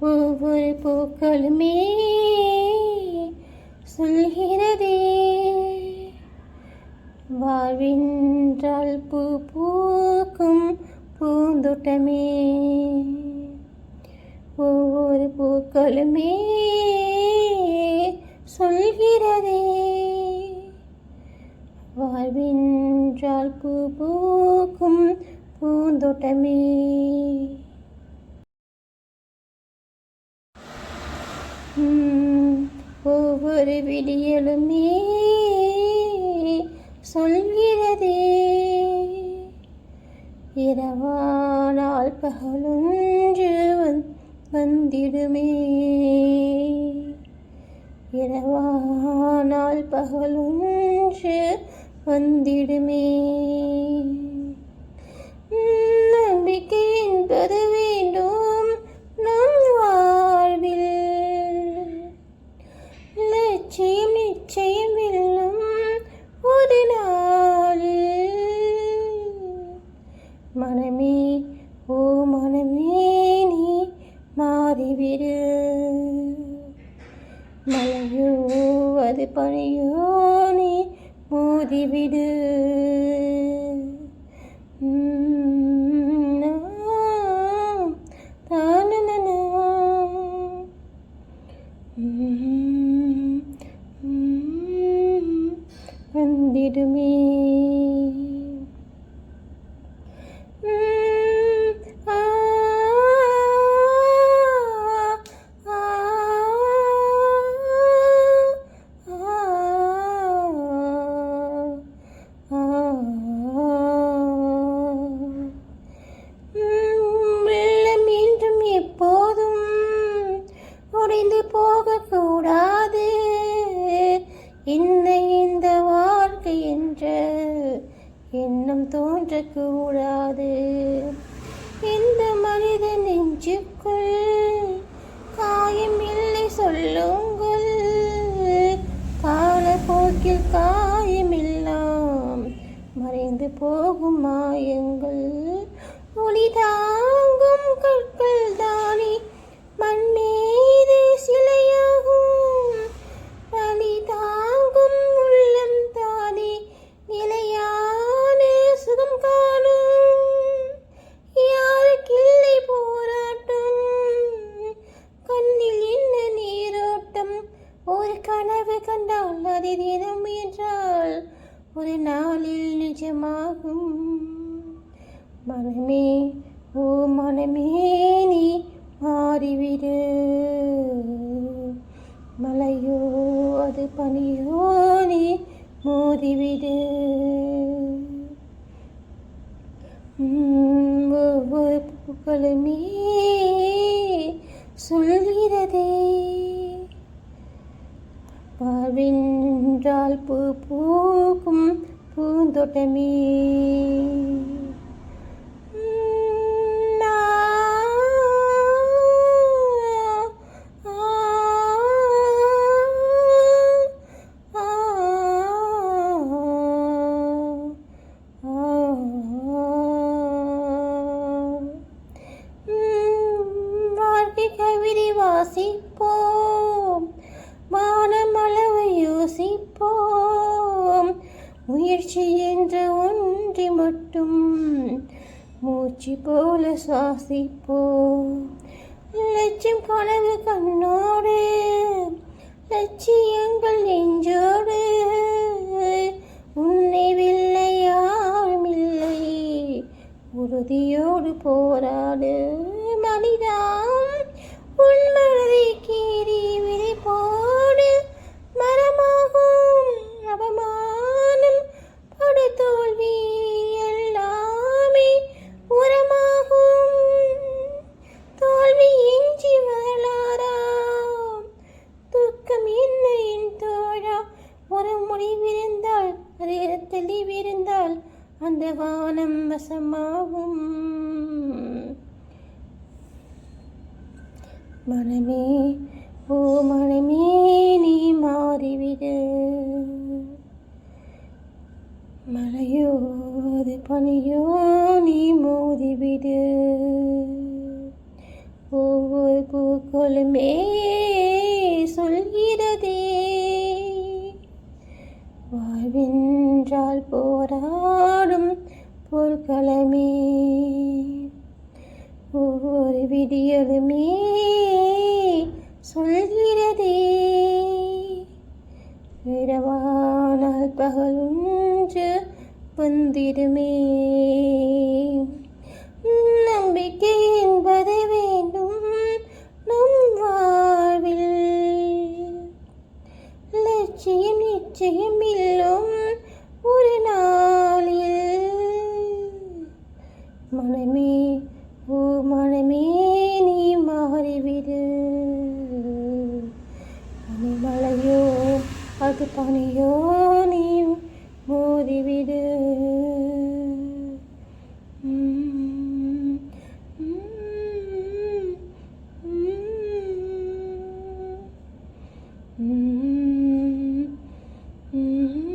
ஒவ்வொரு பூக்களுமே சொல்கிறதே. வாழ்வின்றால் பூ பூக்கும் பூந்தோட்டமே. ஒவ்வொரு பூக்களுமே சொல்கிறதே. வாழ்வின்றால் பூ பூக்கும் பூந்தோட்டமே. ஒரு விடியலுமே சொல்கிறதே. இரவானால் பகலொன்று வந்திடுமே. இரவானால் பகலொன்று வந்திடுமே. பனியோ நீ மோதிவிடு எண்ணம் தோன்றக்கூடாது இந்த மனித நெஞ்சுக்குள் காயம் இல்லை சொல்லுங்கள். காலப்போக்கில் காயமெல்லாம் மறைந்து போகும் மாயங்கள். ஒளி தாங்கும் கற்கள் தானே மனமே ஓ மனமே நீ மாறிவிடு. மலையோ அது பனியோ நீ மோதிவிடு. ஒவ்வொரு பூக்களுமே சொல்கிறதே. வாழ்வென்றால் பூ பூக்கும் பூந்தோட்டமே. உம், கவிதை வாசிப்போம் வானமளவை யோசிப்போம். முயற்சி என்ற ஒன்றை மட்டும் மூச்சு போல சுவாசிப்போம். லட்சம் கனவு கண்ணோடு லட்சியங்கள் நெஞ்சோடு. உன்னை வெல்ல யாரும் இல்லை உறுதியோடு போராடு. அந்த வானம் வசமாகும். மனமே ஓ மனமே நீ மாறிவிடு. மழையோ அது பனியோ நீ மோதிவிடு. ஒவ்வொரு பூக்களுமே சொல்கிறதே. வாழ்வென்றால் போராடும் பொற்களமே. ஒவ்வொரு விடியலுமே சொல்கிறதே. இரவானால் பகலொன்று வந்திடுமே. நம்பிக்கை என்பது வேண்டும் நம் வாழ்வில். லட்சியம் நிச்சயம் மனமே நீ மாறிவிடு மலையோ அது பனியோ நீ மோதிவிடு Mm-hmm.